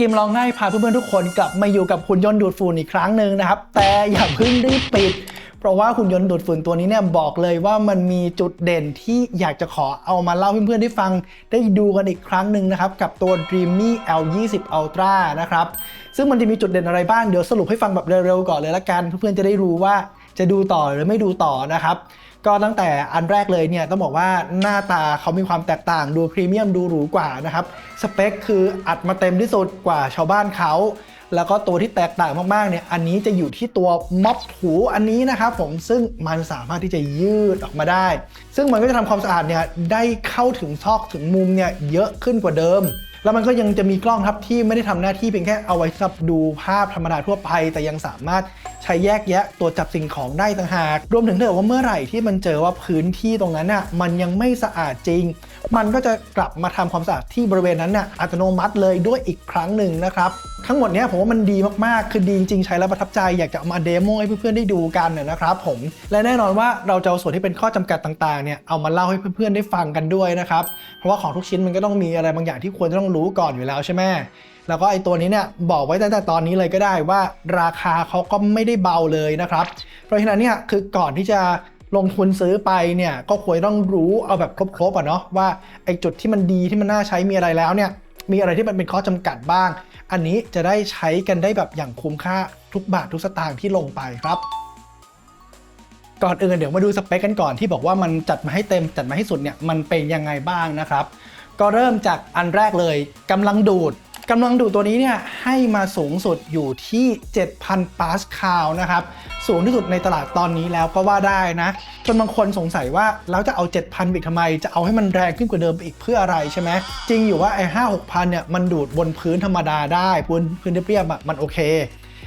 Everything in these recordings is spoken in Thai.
กิมลองง่ายพาเพื่อนๆทุกคนกลับมาอยู่กับหุ่นยนต์ดูดฝุ่นอีกครั้งหนึ่งนะครับ แต่อย่าเพิ่งรีบปิด เพราะว่าหุ่นยนต์ดูดฝุ่นตัวนี้เนี่ยบอกเลยว่ามันมีจุดเด่นที่อยากจะขอเอามาเล่าเพื่อนๆได้ฟัง ได้ดูกันอีกครั้งหนึ่งนะครับกับตัว Dreamy L20 Ultra นะครับซึ่งมันจะมีจุดเด่นอะไรบ้างเดี๋ยวสรุปให้ฟังแบบเร็วๆก่อนเลยละกัน เพื่อนๆจะได้รู้ว่าจะดูต่อหรือไม่ดูต่อนะครับ ก็ตั้งแต่อันแรกเลยเนี่ยต้องบอกว่าหน้าตาเขามีความแตกต่างดูพรีเมียมดูหรูกว่านะครับ สเปคคืออัดมาเต็มที่สุดกว่าชาวบ้านเขาแล้วก็ตัวที่แตกต่างมากๆเนี่ยอันนี้จะอยู่ที่ตัวม็อบถูอันนี้นะครับผมซึ่งมันสามารถที่จะยืดออกมาได้ ซึ่งมันก็จะทำความสะอาดเนี่ยได้เข้าถึงซอกถึงมุมเนี่ยเยอะขึ้นกว่าเดิม แล้วมันก็ยังจะมีกล้องครับที่ไม่ได้ทำหน้าที่เพียงแค่เอาไว้สำหรับดูภาพธรรมดาทั่วไป แต่ยังสามารถ ช้แยกแยะตัวจับสิ่งของได้ต่างหาก รวมถึงถ้าเกิดว่าเมื่อไหร่ที่มันเจอว่าพื้นที่ตรงนั้นน่ะมันยังไม่สะอาดจริง มันก็จะกลับมาทำความสะอาดที่บริเวณนั้นน่ะอัตโนมัติเลยด้วยอีกครั้งหนึ่งนะครับทั้งหมดเนี้ยผมว่ามันดีมากๆ คือดีจริงๆ ใช้แล้วประทับใจ อยากจะเอามาเดโมให้เพื่อนๆ ได้ดูกันน่ะนะครับผม และแน่นอนว่าเราจะเอาส่วนที่เป็นข้อจำกัดต่างๆ เนี่ย เอามาเล่าให้เพื่อนๆ ได้ฟังกันด้วยนะครับ เพราะว่าของทุกชิ้นมันก็ต้องมีอะไรบางอย่างที่ควรจะต้องรู้ก่อนอยู่แล้วใช่ไหม แล้วก็ไอตัวนี้เนี่ยบอกไว้ตั้งแต่ตอนนี้เลยก็ได้ว่าราคาเขาก็ไม่ได้เบาเลยนะครับ เพราะฉะนั้นเนี่ยคือก่อนที่จะลงทุนซื้อไปเนี่ยก็ควรต้องรู้เอาแบบครบๆอะเนาะว่าไอจุดที่มันดีที่มันน่าใช้มีอะไรแล้วเนี่ยมีอะไรที่มันเป็นข้อจำกัดบ้าง อันนี้จะได้ใช้กันได้แบบอย่างคุ้มค่าทุกบาททุกสตางค์ที่ลงไปครับ ก่อนอื่นเดี๋ยวมาดูสเปคกันก่อนที่บอกว่ามันจัดมาให้เต็มจัดมาให้สุดเนี่ยมันเป็นยังไงบ้างนะครับ ก็เริ่มจากอันแรกเลยกำลังดูด กำลังดูดตัวนี้เนี่ยให้มาสูงสุดอยู่ที่ 7,000 ปาสคาลนะครับ สูงที่สุดในตลาดตอนนี้แล้วก็ว่าได้นะ จนบางคนสงสัยว่าแล้วจะเอา 7,000อีกทำไม จะเอาให้มันแรงขึ้นกว่าเดิมอีกเพื่ออะไรใช่ไหมจริงอยู่ว่าไอ้5 6 0 0เนี่ยมันดูดบนพื้นธรรมดาได้พื้นพื้นเรียบๆอะมันโอเค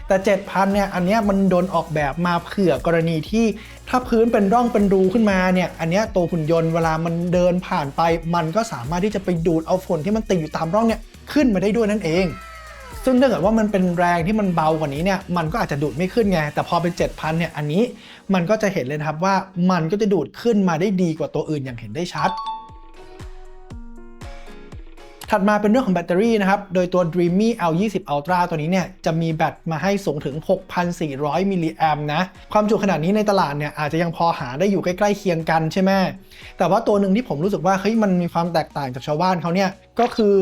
แต่ 7,000 เนี่ย อันเนี้ยมันโดนออกแบบมาเผื่อกรณีที่ถ้าพื้นเป็นร่องเป็นรูขึ้นมาเนี่ย อันเนี้ยตัวหุ่นยนต์เวลามันเดินผ่านไป มันก็สามารถที่จะไปดูดเอาฝนที่มันติดอยู่ตามร่องเนี่ย ขึ้นมาได้ด้วยนั่นเอง ซึ่งถ้าเกิดว่ามันเป็นแรงที่มันเบากว่านี้เนี่ยมันก็อาจจะดูดไม่ขึ้นไง แต่พอเป็น 7,000เนี่ยอันนี้มันก็จะเห็นเลยครับว่ามันก็จะดูดขึ้นมาได้ดีกว่าตัวอื่นอย่างเห็นได้ชัด ถัดมาเป็นเรื่องของแบตเตอรี่นะครับ โดยตัว Dreamy L20 Ultra ตัวนี้เนี่ยจะมีแบตมาให้สูงถึง 6,400 มิลลิแอมนะ ความจุขนาดนี้ในตลาดเนี่ยอาจจะยังพอหาได้อยู่ใกล้ๆเคียงกันใช่ไหม แต่ว่าตัวหนึ่งที่ผมรู้สึกว่าเฮ้ยมันมีความแตกต่างจากชาวบ้านเขาเนี่ย ก็คือ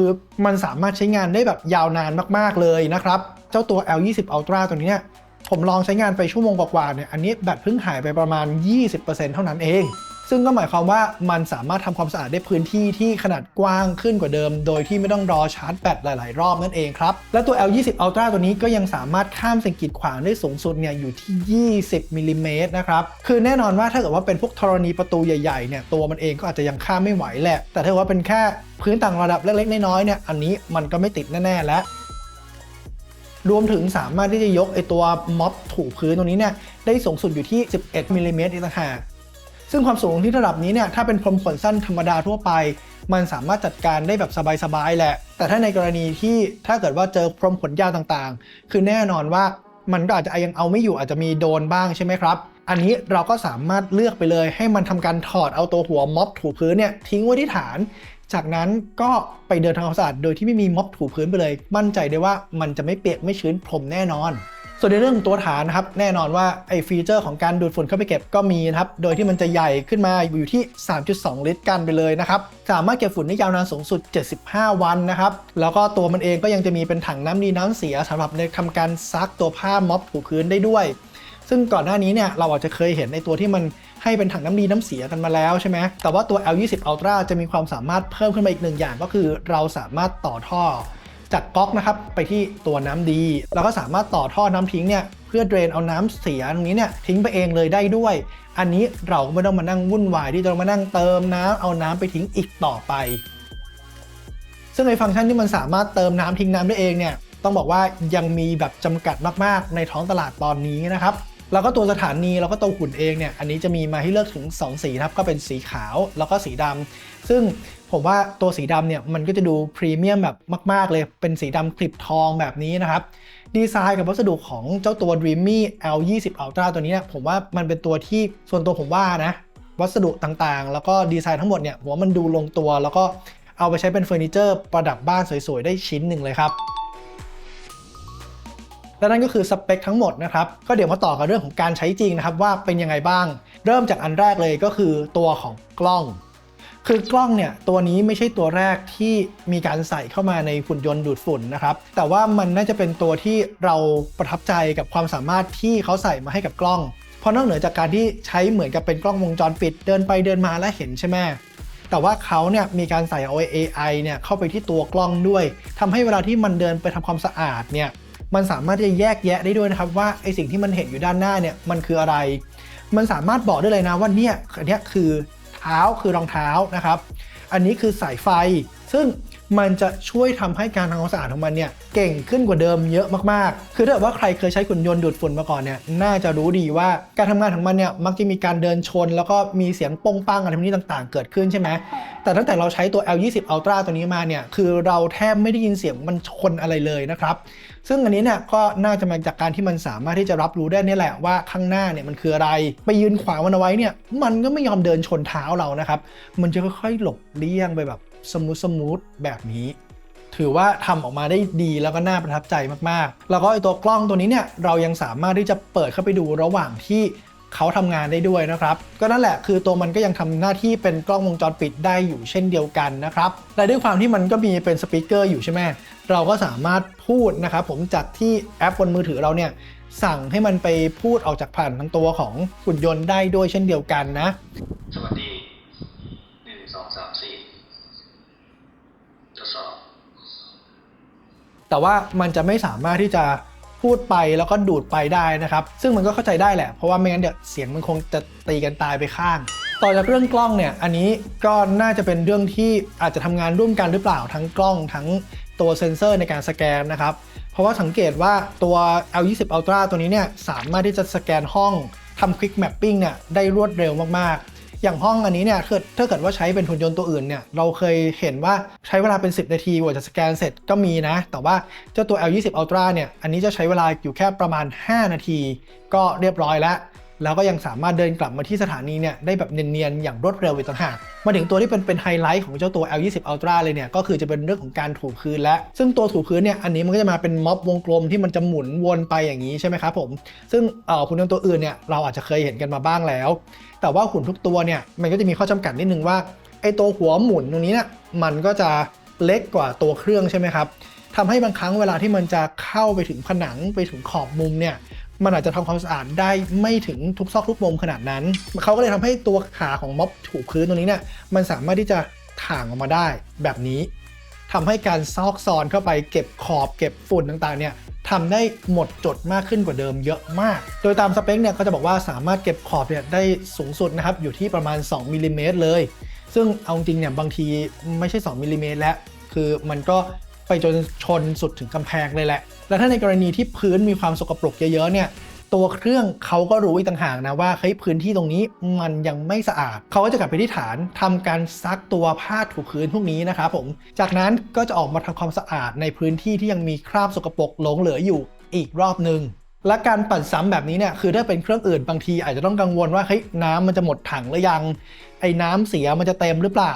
มันสามารถใช้งานได้แบบยาวนานมากๆเลยนะครับ เจ้าตัว L20 Ultra ตัวนี้เนี่ยผมลองใช้งานไปชั่วโมงกว่าๆเนี่ย อันนี้แบตเพิ่งหายไปประมาณ 20%เท่านั้นเอง ซึ่งก็หมายความว่ามันสามารถทำความสะอาดได้พื้นที่ที่ขนาดกว้างขึ้นกว่าเดิม โดยที่ไม่ต้องรอชาร์จแบตหลาย ๆ รอบนั่นเองครับ และตัว L20 Ultra ตัวนี้ก็ยังสามารถข้ามสิ่งกีดขวางได้สูงสุดเนี่ยอยู่ที่ 20มิลลิเมตรนะครับ คือแน่นอนว่าถ้าเกิดว่าเป็นพวกธรณีประตูใหญ่ ๆ เนี่ยตัวมันเองก็อาจจะยังข้ามไม่ไหวแหละ แต่ถ้าเกิดว่าเป็นแค่พื้นต่างระดับเล็ก ๆ น้อยๆ เนี่ย อันนี้มันก็ไม่ติดแน่ ๆ แล้วรวมถึงสามารถที่จะยกไอตัวม็อบถูพื้นตรงนี้เนี่ยได้สูงสุดอยู่ที่ 11มิลิเมตรอีกต่างหาก ซึ่งความสูงที่ระดับนี้เนี่ยถ้าเป็นพรมขนสั้นธรรมดาทั่วไป มันสามารถจัดการได้แบบสบายๆแหละ แต่ถ้าในกรณีที่ถ้าเกิดว่าเจอพรมขนยาวต่างๆ คือแน่นอนว่ามันก็อาจจะยังเอาไม่อยู่อาจจะมีโดนบ้างใช่ไหมครับ อันนี้เราก็สามารถเลือกไปเลยให้มันทำการถอดเอาตัวหัวม็อบถูพื้นเนี่ยทิ้งไว้ที่ฐาน จากนั้นก็ไปเดินทำความสะอาดโดยที่ไม่มีม็อบถูพื้นไปเลย มั่นใจได้ว่ามันจะไม่เปียกไม่ชื้นพรมแน่นอน ส่วนในเรื่องของตัวฐานนะครับแน่นอนว่าไอ้ฟีเจอร์ของการดูดฝุ่นเข้าไปเก็บก็มีนะครับโดยที่มันจะใหญ่ขึ้นมาอยู่ที่ 3.2 ลิตรกันไปเลยนะครับสามารถเก็บฝุ่นได้ยาวนานสูงสุด 75 วันนะครับแล้วก็ตัวมันเองก็ยังจะมีเป็นถังน้ำดีน้ำเสียสำหรับในทำการซักตัวผ้าม็อบถูพื้นได้ด้วย ซึ่งก่อนหน้านี้เนี่ยเราอาจจะเคยเห็นในตัวที่มันให้เป็นถังน้ำดีน้ำเสียกันมาแล้วใช่ไหม แต่ว่าตัว L20 Ultra จะมีความสามารถเพิ่มขึ้นมาอีกหนึ่งอย่างก็คือเราสามารถต่อท่อ จากก๊อกนะครับไปที่ตัวน้ำดีแล้วก็สามารถต่อท่อน้ำทิ้งเนี่ยเพื่อเดรนเอาน้ำเสียตรงนี้เนี่ยทิ้งไปเองเลยได้ด้วย อันนี้เราก็ไม่ต้องมานั่งวุ่นวายที่จะมานั่งเติมน้ำเอาน้ำไปทิ้งอีกต่อไป ซึ่งไอ้ฟังก์ชันที่มันสามารถเติมน้ำทิ้งน้ำได้เองเนี่ยต้องบอกว่ายังมีแบบจำกัดมากๆ ในท้องตลาดตอนนี้นะครับแล้วก็ตัวสถานีแล้วก็ตัวหุ่นเองเนี่ยอันนี้จะมีมาให้เลือกถึง 2 สีครับก็เป็นสีขาวแล้วก็สีดำซึ่ง ผมว่าตัวสีดำเนี่ยมันก็จะดูพรีเมียมแบบมาก ๆ เลยเป็นสีดำคลิปทองแบบนี้นะครับดีไซน์กับวัสดุของเจ้าตัว Dreamy L20 Ultra ตัวนี้นี่ยผมว่ามันเป็นตัวที่ส่วนตัวผมว่านะ วัสดุต่างๆ แล้วก็ดีไซน์ทั้งหมดเนี่ยผมว่ามันดูลงตัว แล้วก็เอาไปใช้เป็นเฟอร์นิเจอร์ประดับบ้านสวย ๆ ได้ชิ้นหนึ่งเลยครับและนั่นก็คือสเปคทั้งหมดนะครับ ก็เดี๋ยวมาต่อกันเรื่องของการใช้จริงนะครับว่าเป็นยังไงบ้าง เริ่มจากอันแรกเลยก็คือตัวของกล้อง คือกล้องเนี่ยตัวนี้ไม่ใช่ตัวแรกที่มีการใส่เข้ามาในหุ่นยนต์ดูดฝุ่นนะครับ แต่ว่ามันน่าจะเป็นตัวที่เราประทับใจกับความสามารถที่เขาใส่มาให้กับกล้องเพราะนอกเหนือจากการที่ใช้เหมือนกับเป็นกล้องวงจรปิดเดินไปเดินมาและเห็นใช่ไหมแต่ว่าเขาเนี่ยมีการใส่เอา AI เนี่ยเข้าไปที่ตัวกล้องด้วยทำให้เวลาที่มันเดินไปทำความสะอาดเนี่ยมันสามารถจะแยกแยะได้ด้วยนะครับว่าไอสิ่งที่มันเห็นอยู่ด้านหน้าเนี่ยมันคืออะไร มันสามารถบอกได้เลยนะว่าเนี่ยอันนี้คือ เท้าคือรองเท้านะครับ อันนี้คือสายไฟ ซึ่ง มันจะช่วยทำให้การทำความสะอาดของมันเนี่ยเก่งขึ้นกว่าเดิมเยอะมากๆ คือถ้าเกิดว่าใครเคยใช้หุ่นยนต์ดูดฝุ่นมาก่อนเนี่ยน่าจะรู้ดีว่าการทำงานของมันเนี่ยมักจะมีการเดินชน แล้วก็มีเสียงป้งปังอะไรพวกนี้ต่างๆ เกิดขึ้นใช่ไหมแต่ตั้งแต่เราใช้ตัว L20 Ultra ตัวนี้มาเนี่ยคือเราแทบไม่ได้ยินเสียงมันชนอะไรเลยนะครับซึ่งอันนี้เนี่ยก็น่าจะมาจากการที่มันสามารถที่จะรับรู้ได้เนี่ยแหละว่าข้างหน้าเนี่ยมันคืออะไร ไปยืนขวางมันเอาไว้เนี่ยมันก็ไม่ยอมเดินชนเท้าเรานะครับ มันจะค่อยๆหลบเลี่ยงไปแบบ สมูทสมูทแบบนี้ ถือว่าทำออกมาได้ดีแล้วก็น่าประทับใจมากๆ แล้วก็ไอตัวกล้องตัวนี้เนี่ยเรายังสามารถที่จะเปิดเข้าไปดูระหว่างที่เขาทำงานได้ด้วยนะครับ ก็นั่นแหละคือตัวมันก็ยังทำหน้าที่เป็นกล้องวงจรปิดได้อยู่เช่นเดียวกันนะครับ และด้วยความที่มันก็มีเป็นสปีกเกอร์อยู่ใช่ไหมเราก็สามารถพูดนะครับผมจากที่แอปบนมือถือเราเนี่ยสั่งให้มันไปพูดออกจากผ่านทั้งตัวของหุ่นยนต์ได้ด้วยเช่นเดียวกันนะ สวัสดีหนึ่งสองสามสี่ทดสอบ แต่ว่ามันจะไม่สามารถที่จะพูดไปแล้วก็ดูดไปได้นะครับ ซึ่งมันก็เข้าใจได้แหละ เพราะว่าไม่งั้นเดี๋ยวเสียงมันคงจะตีกันตายไปข้าง ต่อจากเรื่องกล้องเนี่ย อันนี้ก็น่าจะเป็นเรื่องที่อาจจะทำงานร่วมกันหรือเปล่าทั้งกล้องทั้งตัวเซ็นเซอร์ในการสแกนนะครับ เพราะว่าสังเกตว่าตัว L20 Ultra ตัวนี้เนี่ยสามารถที่จะสแกนห้องทำ Quick Mapping เนี่ยได้รวดเร็วมากๆ อย่างห้องอันนี้เนี่ยคือถ้าเกิดว่าใช้เป็นหุ่นยนต์ตัวอื่นเนี่ยเราเคยเห็นว่าใช้เวลาเป็น 10 นาทีกว่าจะสแกนเสร็จก็มีนะ แต่ว่าเจ้าตัว L20 Ultra เนี่ยอันนี้จะใช้เวลาอยู่แค่ประมาณ 5 นาที ก็เรียบร้อยแล้ว แล้วก็ยังสามารถเดินกลับมาที่สถานีเนี่ยได้แบบเนียนๆอย่างรวดเร็วอีกต่างหากมาถึงตัวที่เป็นเป็นไฮไลท์ของเจ้าตัว L20 Ultra เลยเนี่ยก็คือจะเป็นเรื่องของการถูพื้นและ ซึ่งตัวถูพื้นเนี่ยอันนี้มันก็จะมาเป็นม็อบวงกลมที่มันจะหมุนวนไปอย่างนี้ใช่ไหมครับผม ซึ่งเออหุ่นยนต์ตัวอื่นเนี่ยเราอาจจะเคยเห็นกันมาบ้างแล้ว แต่ว่าหุ่นทุกตัวเนี่ยมันก็จะมีข้อจำกัดนิดนึงว่าไอตัวหัวหมุนตรงนี้เนี่ยมันก็จะเล็กกว่าตัวเครื่องใช่ไหมครับทำให้บางครั้งเวลาที่มันจะเข้าไปถึงผนังไปถึงขอบมุมเนี่ย มันอาจจะทำความสะอาดได้ไม่ถึงทุกซอกทุกมุมขนาดนั้น เขาก็เลยทำให้ตัวขาของม็อบถูพื้นตรงนี้เนี่ยมันสามารถที่จะถ่างออกมาได้แบบนี้ทำให้การซอกซอนเข้าไปเก็บขอบเก็บฝุ่นต่างๆเนี่ยทำได้หมดจดมากขึ้นกว่าเดิมเยอะมาก โดยตามสเปคเนี่ยเขาจะบอกว่าสามารถเก็บขอบเนี่ยได้สูงสุดนะครับอยู่ที่ประมาณ 2มิลลิเมตรเลย ซึ่งเอาจริงเนี่ยบางทีไม่ใช่ 2มิลลิเมตรแล้ว คือมันก็ไปจนชนสุดถึงกำแพงเลยแหละ แล้วถ้าในกรณีที่พื้นมีความสกปรกเยอะๆเนี่ยตัวเครื่องเขาก็รู้อีกต่างหากนะว่าเฮ้ยพื้นที่ตรงนี้มันยังไม่สะอาด เขาก็จะกลับไปที่ฐานทำการซักตัวผ้าถูพื้นพวกนี้นะครับผม จากนั้นก็จะออกมาทำความสะอาดในพื้นที่ที่ยังมีคราบสกปรกหลงเหลืออยู่อีกรอบหนึ่งและการปั่นซ้ำแบบนี้เนี่ยคือถ้าเป็นเครื่องอื่นบางที อาจจะต้องกังวลว่าเฮ้ยน้ำมันจะหมดถังหรือยัง ไอ้น้ำเสียมันจะเต็มหรือเปล่า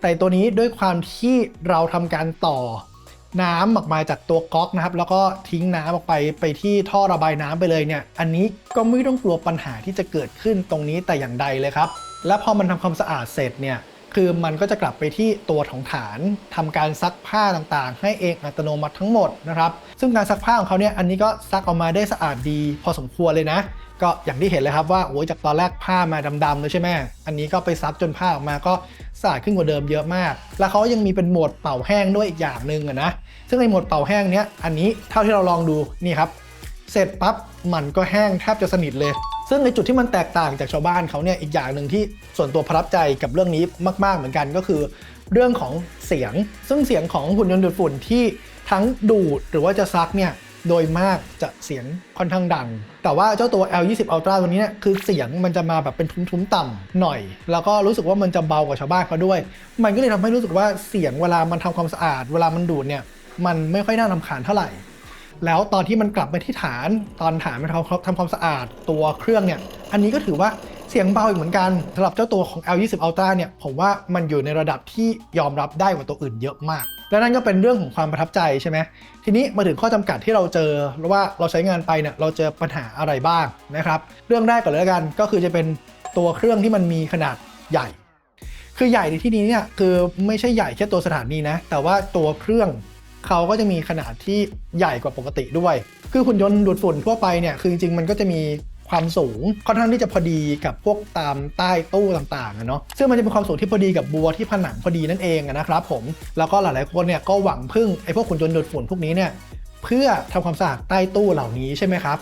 แต่ตัวนี้ด้วยความที่เราทำการต่อ น้ำออกมาจากตัวก๊อกนะครับ แล้วก็ทิ้งน้ำออกไปไปที่ท่อระบายน้ำไปเลยเนี่ย อันนี้ก็ไม่ต้องกลัวปัญหาที่จะเกิดขึ้นตรงนี้แต่อย่างใดเลยครับ และพอมันทำความสะอาดเสร็จเนี่ยคือมันก็จะกลับไปที่ตัวของฐานทำการซักผ้าต่างๆ ให้เองอัตโนมัติทั้งหมดนะครับ ซึ่งการซักผ้าของเขาเนี่ยอันนี้ก็ซักออกมาได้สะอาดดี พอสมควรเลยนะ ก็อย่างที่เห็นเลยครับว่าโอ้ยจากตอนแรกผ้ามาดำๆเลยใช่ไหมอันนี้ก็ไปซักจนผ้าออกมาก็สะอาดขึ้นกว่าเดิมเยอะมาก แล้วเขายังมีเป็นโหมดเป่าแห้งด้วยอีกอย่างหนึ่งนะซึ่งในโหมดเป่าแห้งเนี้ยอันนี้เท่าที่เราลองดูนี่ครับเสร็จปั๊บมันก็แห้งแทบจะสนิทเลย ซึ่งในจุดที่มันแตกต่างจากชาวบ้านเขาเนี่ยอีกอย่างหนึ่งที่ส่วนตัวประทับใจกับเรื่องนี้มากๆเหมือนกันก็คือ เรื่องของเสียง ซึ่งเสียงของหุ่นยนต์ดูดฝุ่นที่ทั้งดูดหรือว่าจะซักเนี่ย โดยมากจะเสียงค่อนข้างดัง แต่ว่าเจ้าตัว L20 Ultra ตัวนี้เนี่ยคือเสียงมันจะมาแบบเป็นทุ้มๆต่ำหน่อย แล้วก็รู้สึกว่ามันจะเบากว่าชาวบ้านเขาด้วย มันก็เลยทำให้รู้สึกว่าเสียงเวลามันทำความสะอาด เวลามันดูดเนี่ยมันไม่ค่อยน่ารำคาญเท่าไหร่ แล้วตอนที่มันกลับไปที่ฐานตอนฐานมันทำทำความสะอาดตัวเครื่องเนี่ย อันนี้ก็ถือว่า สียงเบาอีกเหมือนกันสำหรับเจ้าตัวของ L20 Ultra เนี่ยผมว่ามันอยู่ในระดับที่ยอมรับได้กว่าตัวอื่นเยอะมาก และนั่นก็เป็นเรื่องของความประทับใจใช่ไหมทีนี้มาถึงข้อจำกัดที่เราเจอว่าเราใช้งานไปเนี่ยเราเจอปัญหาอะไรบ้างนะครับ เรื่องแรกก่อนเลยละกันก็คือจะเป็นตัวเครื่องที่มันมีขนาดใหญ่ คือใหญ่ในที่นี้เนี่ยคือไม่ใช่ใหญ่แค่ตัวสถานีนะ แต่ว่าตัวเครื่องเขาก็จะมีขนาดที่ใหญ่กว่าปกติด้วย คือหุ่นยนต์ดูดฝุ่นทั่วไปเนี่ยคือจริงๆมันก็จะมี ความสูงค่อนข้างที่จะพอดีกับพวกตามใต้ตู้ต่างๆอะเนาะซึ่งมันจะเป็นความสูงที่พอดีกับบัวที่ผนังพอดีนั่นเองอะนะครับผมแล้วก็หลายๆคนเนี่ยก็หวังพึ่งไอ้พวกหุ่นยนต์ดูดฝุ่นพวกนี้เนี่ยเพื่อทำความสะอาดใต้ตู้เหล่านี้ใช่ไหมครับ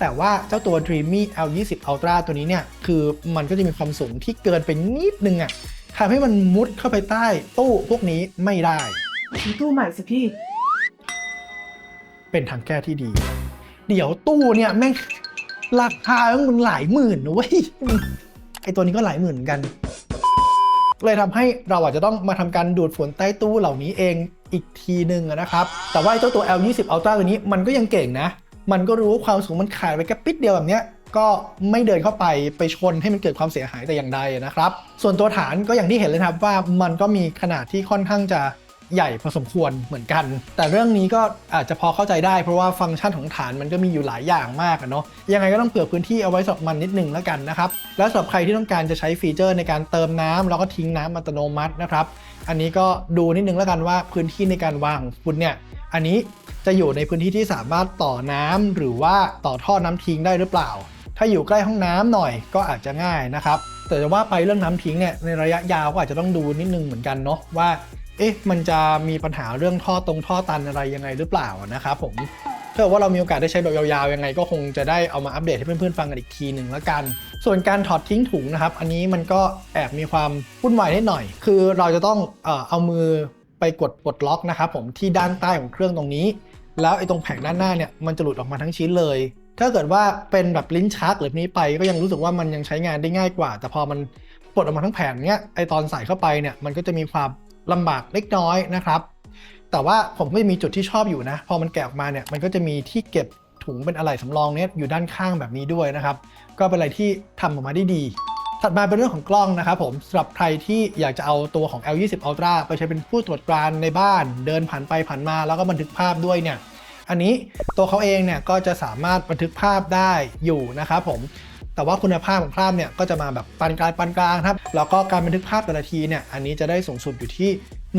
แต่ว่าเจ้าตัว Dreamy L20 Ultra ตัวนี้เนี่ยคือมันก็จะมีความสูงที่เกินไปนิดนึงอะ่ะทำให้มันมุดเข้าไปใต้ตู้พวกนี้ไม่ได้ซื้อตู้ใหม่สิพี่ เป็นทางแก้ที่ดี เดี๋ยวตู้เนี่ยแม่ง ราคามันหลายหมื่นนะเว้ยไอตัวนี้ก็หลายหมื่นเหมือนกัน เลยทำให้เราอาจจะต้องมาทำการดูดฝุ่นใต้ตู้เหล่านี้เองอีกทีหนึ่งนะครับ แต่ว่าเจ้าตัว L20 Ultra ตัวนี้มันก็ยังเก่งนะ มันก็รู้ว่าความสูงมันขาดไปแค่ปิดเดียวแบบเนี้ยก็ไม่เดินเข้าไปไปชนให้มันเกิดความเสียหายแต่อย่างใดนะครับ ส่วนตัวฐานก็อย่างที่เห็นเลยครับว่ามันก็มีขนาดที่ค่อนข้างจะ ใหญ่พอสมควรเหมือนกัน แต่เรื่องนี้ก็อาจจะพอเข้าใจได้เพราะว่าฟังก์ชันของฐานมันก็มีอยู่หลายอย่างมากเนาะยังไงก็ต้องเผื่อพื้นที่เอาไว้สำหรับมันนิดนึงแล้วกันนะครับ แล้วสำหรับใครที่ต้องการจะใช้ฟีเจอร์ในการเติมน้ำแล้วก็ทิ้งน้ำอัตโนมัตินะครับ อันนี้ก็ดูนิดนึงแล้วกันว่าพื้นที่ในการวางของคุณเนี่ยอันนี้จะอยู่ในพื้นที่ที่สามารถต่อน้ำหรือว่าต่อท่อน้ำทิ้งได้หรือเปล่า ถ้าอยู่ใกล้ห้องน้ำหน่อยก็อาจจะง่ายนะครับแต่จะว่าไปเรื่องน้ำทิ้งเนี่ยในระยะยาวก็อาจจะต้องดูนิดนึงเหมือนกันเนาะว่า เอ๊ะมันจะมีปัญหาเรื่องท่อตรงท่อตันอะไรยังไงหรือเปล่านะครับผมถ้าเกิดว่าเรามีโอกาสได้ใช้แบบยาวๆ ยังไงก็คงจะได้เอามาอัปเดตให้เพื่อนๆ ฟังกันอีกทีหนึ่งแล้วกัน ส่วนการถอดทิ้งถุงนะครับ อันนี้มันก็แอบมีความวุ่นวายนิดหน่อย คือเราจะต้องเอ่อเอามือไปกดปลดล็อกนะครับผมที่ด้านใต้ของเครื่องตรงนี้ แล้วไอ้ตรงแผงด้านหน้าเนี่ยมันจะหลุดออกมาทั้งชิ้นเลย ถ้าเกิดว่าเป็นแบบลิ้นชักหรือนี้ไปก็ยังรู้สึกว่ามันยังใช้งานได้ง่ายกว่า แต่พอมันปลดออกมาทั้งแผงเนี้ยไอตอนใส่เข้าไปเนี่ยมันก็จะมีความ ลำบากเล็กน้อยนะครับ แต่ว่าผมก็จะมีจุดที่ชอบอยู่นะ พอมันแกะออกมาเนี่ยมันก็จะมีที่เก็บถุงเป็นอะไหล่สำรองเนี่ยอยู่ด้านข้างแบบนี้ด้วยนะครับ ก็เป็นอะไรที่ทำออกมาได้ดี ถัดมาเป็นเรื่องของกล้องนะครับผมสำหรับใครที่อยากจะเอาตัวของ L20 Ultra ไปใช้เป็นผู้ตรวจการในบ้าน เดินผ่านไปผ่านมาแล้วก็บันทึกภาพด้วยเนี่ยอันนี้ตัวเขาเองเนี่ยก็จะสามารถบันทึกภาพได้อยู่นะครับผม แต่ว่าคุณภาพของภาพเนี่ยก็จะมาแบบปานกลางปานกลางครับแล้วก็การบันทึกภาพแต่ละทีเนี่ยอันนี้จะได้สูงสุดอยู่ที่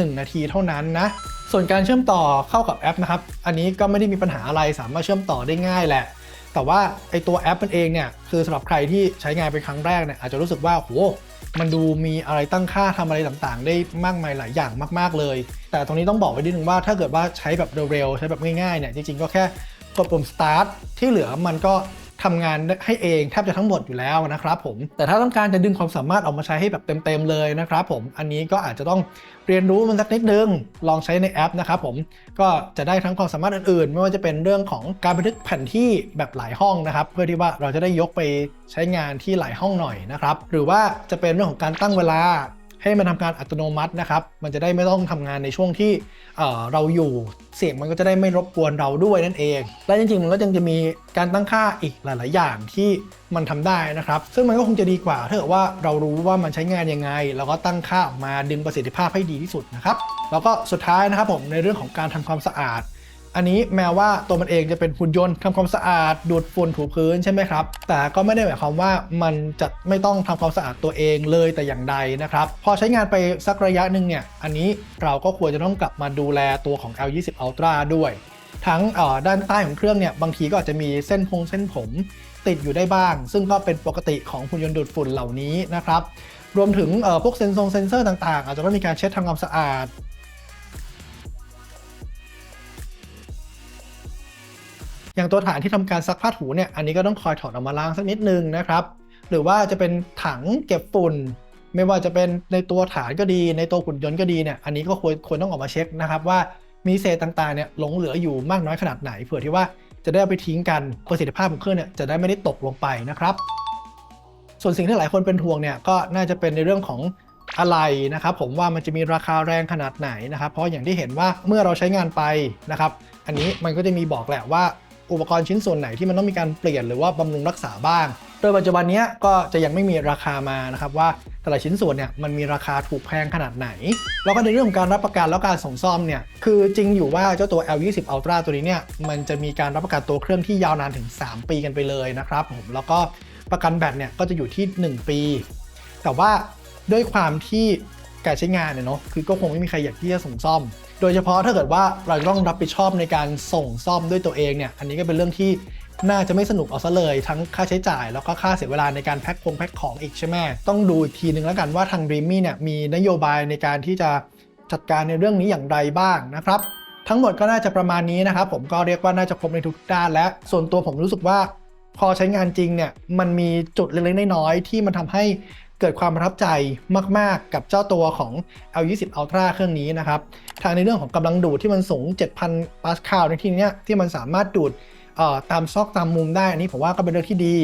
1 นาทีเท่านั้นนะส่วนการเชื่อมต่อเข้ากับแอปนะครับ อันนี้ก็ไม่ได้มีปัญหาอะไรสามารถเชื่อมต่อได้ง่ายแหละ แต่ว่าไอตัวแอปมันเองเนี่ยคือสำหรับใครที่ใช้งานเป็นครั้งแรกเนี่ยอาจจะรู้สึกว่าโหมันดูมีอะไรตั้งค่าทำอะไรต่างๆ ได้มากมายหลายอย่างมาก ๆเลย แต่ตรงนี้ต้องบอกไว้นิดนึงว่าถ้าเกิดว่าใช้แบบเร็วๆใช้แบบง่ายๆเนี่ยจริงๆก็แค่กดปุ่ม start ที่เหลือมันก็ ทำงานให้เองแทบจะทั้งหมดอยู่แล้วนะครับผมแต่ถ้าต้องการจะดึงความสามารถออกมาใช้ให้แบบเต็มๆเลยนะครับผมอันนี้ก็อาจจะต้องเรียนรู้มันสักนิดนึงลองใช้ในแอปนะครับผมก็จะได้ทั้งความสามารถอื่นๆ ไม่ว่าจะเป็นเรื่องของการบันทึกแผนที่แบบหลายห้องนะครับ เพื่อที่ว่าเราจะได้ยกไปใช้งานที่หลายห้องหน่อยนะครับหรือว่าจะเป็นเรื่องของการตั้งเวลา ให้มันทำการอัตโนมัตินะครับ มันจะได้ไม่ต้องทำงานในช่วงที่เเราอยู่ เสียงมันก็จะได้ไม่รบกวนเราด้วยนั่นเอง และจริงๆ มันก็ยังจะมีการตั้งค่าอีกหลาย ๆ อย่างที่มันทำได้นะครับ ซึ่งมันก็คงจะดีกว่าถ้าเกิดว่าเรารู้ว่ามันใช้งานยังไง แล้วก็ตั้งค่าออกมาดึงประสิทธิภาพให้ดีที่สุดนะครับ แล้วก็สุดท้ายนะครับผมในเรื่องของการทำความสะอาด อันนี้แม้ว่าตัวมันเองจะเป็นหุ่นยนต์ทำความสะอาดดูดฝุ่นถูพื้นใช่ไหมครับ แต่ก็ไม่ได้หมายความว่ามันจะไม่ต้องทำความสะอาดตัวเองเลยแต่อย่างใดนะครับพอใช้งานไปสักระยะหนึ่งเนี่ยอันนี้เราก็ควรจะต้องกลับมาดูแลตัวของ L20 Ultra ด้วย ทั้งด้านใต้ของเครื่องเนี่ยบางทีก็อาจจะมีเส้นพงเส้นผมติดอยู่ได้บ้าง ซึ่งก็เป็นปกติของหุ่นยนต์ดูดฝุ่นเหล่านี้นะครับรวมถึงพวกเซนซงเซนเซอร์ต่างๆ อาจจะต้องมีการเช็ดทำความสะอาด อย่างตัวฐานที่ทำการซักผ้าถูเนี่ยอันนี้ก็ต้องคอยถอดออกมาล้างสักนิดนึงนะครับ หรือว่าจะเป็นถังเก็บฝุ่น ไม่ว่าจะเป็นในตัวฐานก็ดี ในตัวหุ่นยนต์ก็ดีเนี่ยอันนี้ก็ควรควรต้องออกมาเช็คนะครับว่ามีเศษต่างๆเนี่ยหลงเหลืออยู่มากน้อยขนาดไหน เผื่อที่ว่าจะได้เอาไปทิ้งกันประสิทธิภาพของเครื่องเนี่ยจะได้ไม่ได้ตกลงไปนะครับ ส่วนสิ่งที่หลายคนเป็นห่วงเนี่ยก็น่าจะเป็นในเรื่องของอะไรนะครับผมว่ามันจะมีราคาแรงขนาดไหนนะครับ เพราะอย่างที่เห็นว่าเมื่อเราใช้งานไปนะครับ อันนี้มันก็จะมีบอกแหละว่า อุปกรณ์ชิ้นส่วนไหนที่มันต้องมีการเปลี่ยนหรือว่าบำรุงรักษาบ้าง โดยปัจจุบันนี้ก็จะยังไม่มีราคามานะครับว่าแต่ละชิ้นส่วนเนี่ยมันมีราคาถูกแพงขนาดไหน แล้วก็ในเรื่องของการรับประกันแล้วการส่งซ่อมเนี่ยคือจริงอยู่ว่าเจ้าตัว L20 Ultra ตัวนี้เนี่ยมันจะมีการรับประกันตัวเครื่องที่ยาวนานถึง 3 ปีกันไปเลยนะครับผมแล้วก็ประกันแบตเนี่ยก็จะอยู่ที่ 1 ปี แต่ว่าด้วยความที่การใช้งานเนี่ยเนาะคือก็คงไม่มีใครอยากที่จะส่งซ่อม โดยเฉพาะถ้าเกิดว่าเราต้องรับผิดชอบในการส่งซ่อมด้วยตัวเองเนี่ย อันนี้ก็เป็นเรื่องที่น่าจะไม่สนุกเอาซะเลยทั้งค่าใช้จ่าย แล้วก็ค่าเสียเวลาในการแพ็คคงแพ็คของอีกใช่ไหมต้องดูอีกทีนึงแล้วกันว่าทาง Dreamy เนี่ยมีนโยบายในการที่จะจัดการในเรื่องนี้อย่างไรบ้างนะครับ ทั้งหมดก็น่าจะประมาณนี้นะครับผมก็เรียกว่าน่าจะครบในทุกด้านและส่วนตัวผมรู้สึกว่าพอใช้งานจริงเนี่ยมันมีจุดเล็กๆน้อยๆที่มันทำให้ เกิดความประทับใจมาก ๆ กับเจ้าตัวของ L20 Ultra เครื่องนี้นะครับทางในเรื่องของกำลังดูดที่มันสูง 7,000 ปาสคาลในที่นี้ที่มันสามารถดูดตามซอกตามมุมได้ อันนี้ผมว่าก็เป็นเรื่องที่ดี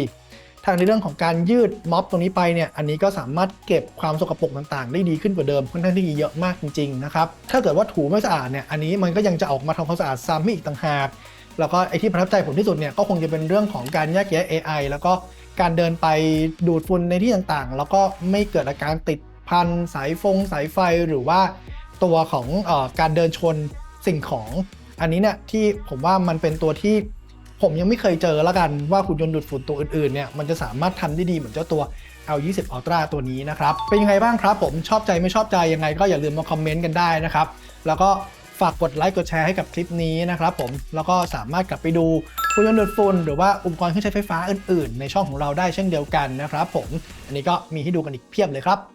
ทางในเรื่องของการยืดม็อบตรงนี้ไปเนี่ย อันนี้ก็สามารถเก็บความสกปรกต่างๆ ได้ดีขึ้นกว่าเดิมค่อนข้างที่จะเยอะมากจริงๆนะครับ ถ้าเกิดว่าถูไม่สะอาดเนี่ย อันนี้มันก็ยังจะออกมาทำความสะอาดซ้ำอีกต่างหาก แล้วก็ไอที่ประทับใจผมที่สุดเนี่ยก็คงจะเป็นเรื่องของการแยกแยะ AI แล้วก็ การเดินไปดูดฝุ่นในที่ต่างๆ แล้วก็ไม่เกิดอาการติดพันสายฟงสายไฟหรือว่าตัวของอการเดินชนสิ่งของ อันนี้เนี่ยที่ผมว่ามันเป็นตัวที่ผมยังไม่เคยเจอแล้วกันว่าหุ่นยนต์ดูดฝุ่นตัวอื่นๆเนี่ยมันจะสามารถทำได้ดีเหมือนเจ้าตัว L20 Ultra ตัวนี้นะครับ เป็นยังไงบ้างครับผมชอบใจไม่ชอบใจยังไงก็อย่าลืมมาคอมเมนต์กันได้นะครับ แล้วก็ ฝากกดไลค์กดแชร์ให้กับคลิปนี้นะครับผมแล้วก็สามารถกลับไปดูคุยยนต์ดูดฝุ่นหรือว่าอุปกรณ์เครื่องใช้ไฟฟ้าอื่นๆ ในช่องของเราได้เช่นเดียวกันนะครับผมอันนี้ก็มีให้ดูกันอีกเพียบเลยครับ